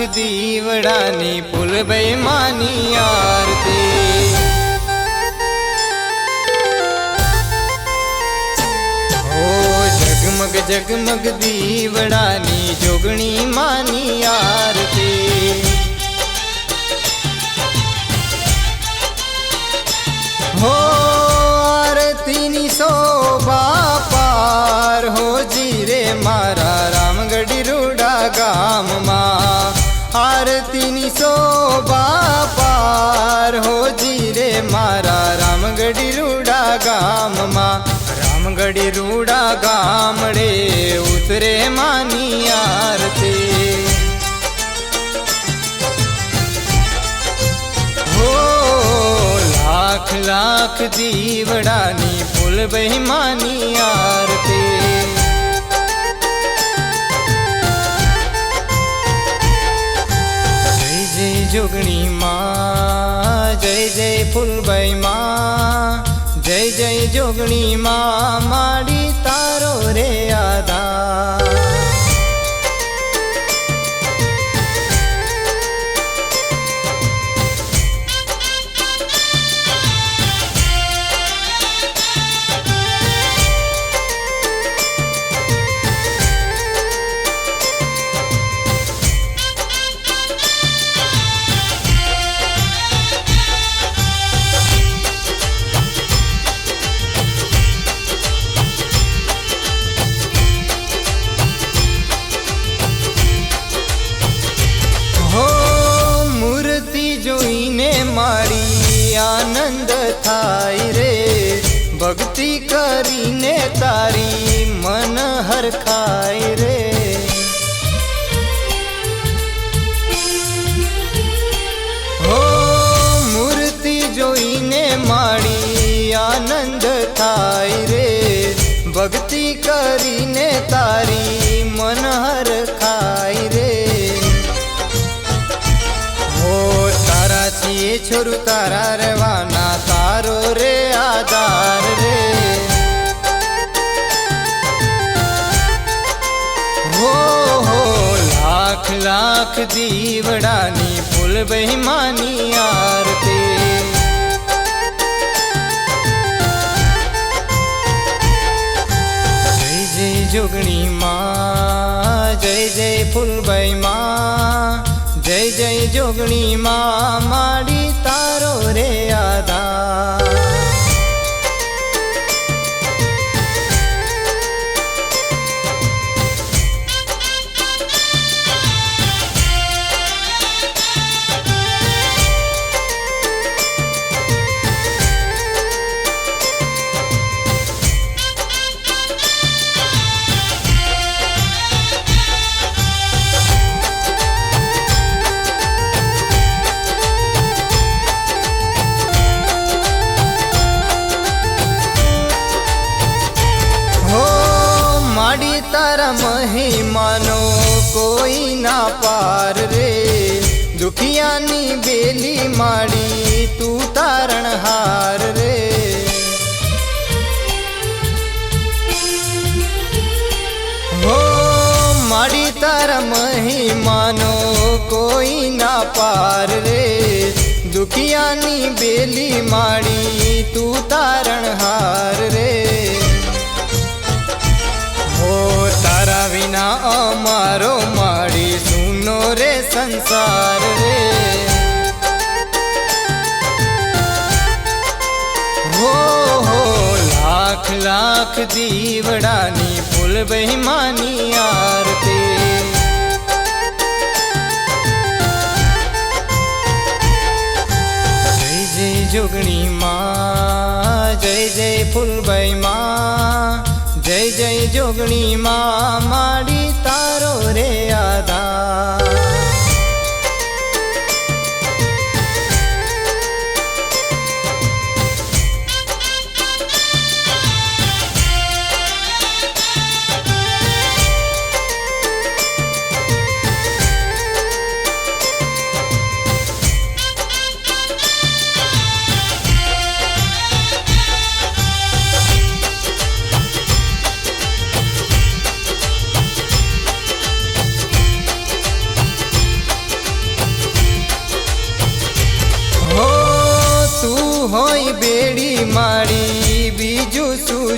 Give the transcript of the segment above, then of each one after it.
લાખ દીવડાની ફૂલ માની આરતી. જગમગ જગમગ દીવડાની જોગણી માની આરતી. હો આરતીની શોભા પાર હો રે મારા રામગઢી રૂડા ગામમાં. રામગઢી રૂડા ગામડે ઉતરે માની આરતી. હો, લાખ લાખ દીવડાની ફૂલ બહેમાની આરતી. જોગણી માં જય જય ફૂલભાઈ માં જય જય જોગણી માં માડી તારો રે આધાર. આનંદ થાય રે. ભક્તિ કરીને તારી મન હરખાય રે. હો મૂર્તિ જોઈને માડી આનંદ થાય રે. ભક્તિ કરીને તારી મન હરખાય છોરું તારા રહેવાના તારો રે, આધાર રે. હો હો, લાખ લાખ દીવડાની ફૂલ બહેમાની આરતી. જય જય જોગણી માં, જય જય ફૂલભાઈ માં, જય જય જોગણી માં તારો રે આધાર. ના પાર રે દુખિયાની બેલી માડી તું તારણ હાર રે હો માડી તારા મહિમાનો કોઈ ના પાર રે દુખિયાની બેલી માડી તું તારણ હાર રે હો તારા વિના અમારો સુનો રે સંસાર રે હો હો લાખ લાખ દીવડાની ફૂલ બહેમાની આરતી જોગણી માં જય જય ફૂલભાઈ માં જય જય જોગણી માં માડી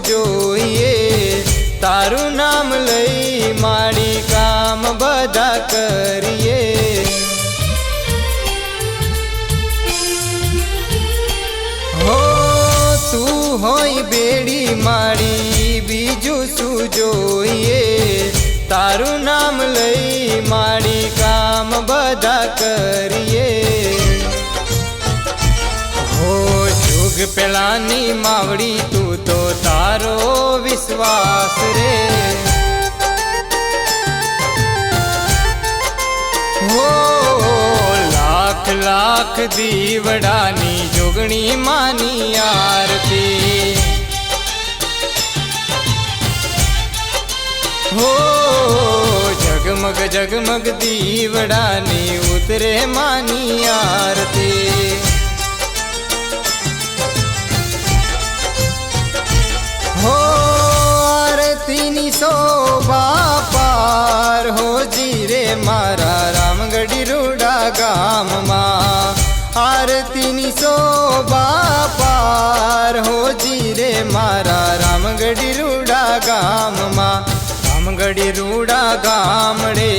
જોઈએ. તારું નામ લઈ માડી કામ બધા કરીએ. હો, તું હોય બેડી માડી બીજું શું જોઈએ? તારું નામ લઈ માડી કામ બધા કરીએ. પેલાની માવડી, તું તો તારો વિશ્વાસ રે. હો, લાખ લાખ દીવડાની જોગણી માની આરતી. હો જગમગ જગમગ દીવડાની ઉતરે માની આરતી. આરતીની શોભા પાર હો જીરે મારા રામગઢી રૂડા ગામમાં. આરતીની શોભા પાર હો જીરે મારા રામગઢી રૂડા ગામમાં. રામગઢી રૂડા ગામડે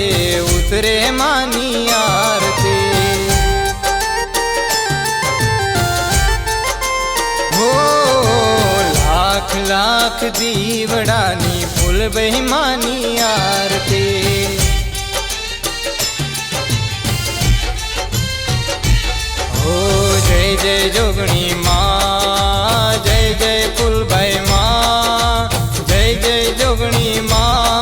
ઉતરે માની આરતી લાખ દીવડાની ફૂલ બહેમાની આરતી હો જય જય જોગણી માં જય જય ફૂલભાઈ માં જય જય જોગણી માં